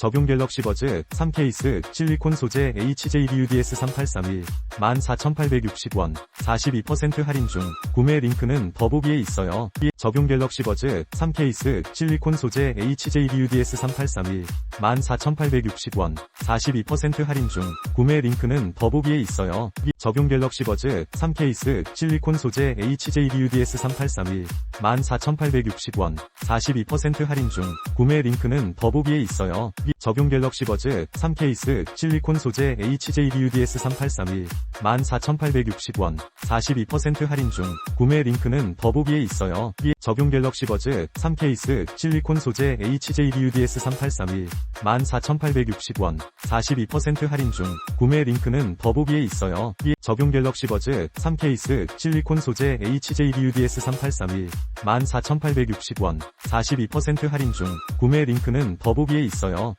적용 갤럭시 버즈 3 케이스 실리콘 소재 HJBUDS 3831 14,860원 42% 할인 중 구매 링크는 더보기에 있어요. 적용 갤럭시 버즈 3 케이스 실리콘 소재 HJBUDS 3831 14,860원 42% 할인 중 구매 링크는 더보기에 있어요. 적용 갤럭시 버즈 3 케이스 실리콘 소재 HJBUDS 3831 14,860원 42% 할인 중 구매 링크는 더보기에 있어요. 적용 갤럭시 버즈 3케이스 실리콘 소재 HJBUDS 3831 14,860원 42% 할인 중 구매 링크는 더보기에 있어요. 적용 갤럭시 버즈 3케이스 실리콘 소재 HJBUDS 3831 14,860원 42% 할인 중 구매 링크는 더보기에 있어요. 적용 갤럭시 버즈 3케이스 실리콘 소재 HJBUDS 3831 14,860원 42% 할인 중 구매 링크는 더보기에 있어요.